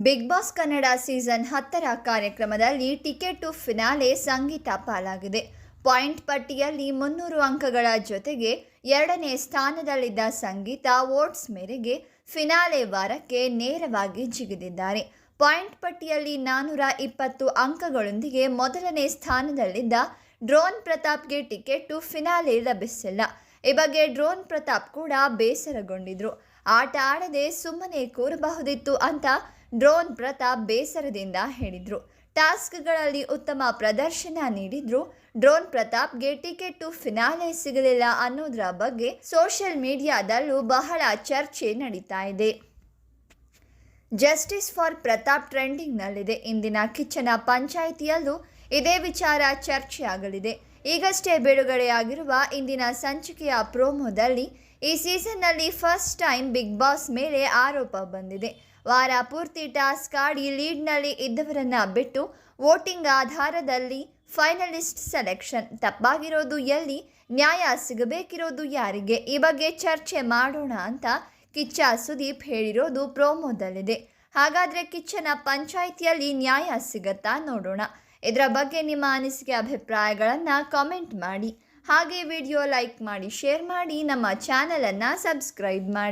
Big boss Kannada season ಹತ್ತರ ಕಾರ್ಯಕ್ರಮದಲ್ಲಿ ticket to finale ಸಂಗೀತ ಪಾಲಾಗಿದೆ. ಪಾಯಿಂಟ್ ಪಟ್ಟಿಯಲ್ಲಿ ಮುನ್ನೂರು ಅಂಕಗಳ ಜೊತೆಗೆ ಎರಡನೇ ಸ್ಥಾನದಲ್ಲಿದ್ದ ಸಂಗೀತ ವೋಟ್ಸ್ ಮೇರೆಗೆ ಫಿನಾಲೆ ವಾರಕ್ಕೆ ನೇರವಾಗಿ ಜಿಗಿದಿದ್ದಾರೆ. ಪಾಯಿಂಟ್ ಪಟ್ಟಿಯಲ್ಲಿ ನಾನ್ನೂರ ಇಪ್ಪತ್ತು ಅಂಕಗಳೊಂದಿಗೆ ಮೊದಲನೇ ಸ್ಥಾನದಲ್ಲಿದ್ದ ಡ್ರೋನ್ ಪ್ರತಾಪ್ಗೆ ಟಿಕೆಟ್ ಟು ಫಿನಾಲೆ ಲಭಿಸಿಲ್ಲ. ಈ ಬಗ್ಗೆ ಡ್ರೋನ್ ಪ್ರತಾಪ್ ಕೂಡ ಬೇಸರಗೊಂಡಿದ್ರು. ಆಟ ಆಡದೆ ಸುಮ್ಮನೆ ಕೂರಬಹುದಿತ್ತು ಅಂತ ಡ್ರೋನ್ ಪ್ರತಾಪ್ ಬೇಸರದಿಂದ ಹೇಳಿದ್ರು. ಟಾಸ್ಕ್ಗಳಲ್ಲಿ ಉತ್ತಮ ಪ್ರದರ್ಶನ ನೀಡಿದ್ರು. ಡ್ರೋನ್ ಪ್ರತಾಪ್ಗೆ ಟಿಕೆಟ್ ಟು ಫಿನಾಲೆ ಸಿಗಲಿಲ್ಲ ಅನ್ನೋದ್ರ ಬಗ್ಗೆ ಸೋಷಿಯಲ್ ಮೀಡಿಯಾದಲ್ಲೂ ಬಹಳ ಚರ್ಚೆ ನಡೀತಾ ಇದೆ. ಜಸ್ಟಿಸ್ ಫಾರ್ ಪ್ರತಾಪ್ ಟ್ರೆಂಡಿಂಗ್ನಲ್ಲಿದೆ. ಇಂದಿನ ಕಿಚ್ಚನ ಪಂಚಾಯಿತಿಯಲ್ಲೂ ಇದೇ ವಿಚಾರ ಚರ್ಚೆಯಾಗಲಿದೆ. ಈಗಷ್ಟೇ ಬಿಡುಗಡೆಯಾಗಿರುವ ಇಂದಿನ ಸಂಚಿಕೆಯ ಪ್ರೋಮೋದಲ್ಲಿ ಈ ಸೀಸನ್ನಲ್ಲಿ ಫಸ್ಟ್ ಟೈಮ್ ಬಿಗ್ ಬಾಸ್ ಮೇಲೆ ಆರೋಪ ಬಂದಿದೆ. ವಾರ ಪೂರ್ತಿ ಟಾಸ್ಕ್ ಆಡಿ ಲೀಡ್ನಲ್ಲಿ ಇದ್ದವರನ್ನ ಬಿಟ್ಟು ವೋಟಿಂಗ್ ಆಧಾರದಲ್ಲಿ ಫೈನಲಿಸ್ಟ್ ಸೆಲೆಕ್ಷನ್. ತಪ್ಪಾಗಿರೋದು ಎಲ್ಲಿ? ನ್ಯಾಯ ಸಿಗಬೇಕಿರೋದು ಯಾರಿಗೆ? ಈ ಬಗ್ಗೆ ಚರ್ಚೆ ಮಾಡೋಣ ಅಂತ ಕಿಚ್ಚ ಸುದೀಪ್ ಹೇಳಿರೋದು ಪ್ರೋಮೋದಲ್ಲಿದೆ. ಹಾಗಾದರೆ ಕಿಚ್ಚನ ಪಂಚಾಯಿತಿಯಲ್ಲಿ ನ್ಯಾಯ ಸಿಗತ್ತಾ ನೋಡೋಣ. ಇದರ ಬಗ್ಗೆ ನಿಮ್ಮ ಅನಿಸಿಕೆ ಅಭಿಪ್ರಾಯಗಳನ್ನು ಕಾಮೆಂಟ್ ಮಾಡಿ. ಹಾಗೆ ವಿಡಿಯೋ ಲೈಕ್ ಮಾಡಿ, ಶೇರ್ ಮಾಡಿ, ನಮ್ಮ ಚಾನಲನ್ನು ಸಬ್ಸ್ಕ್ರೈಬ್ ಮಾಡಿ.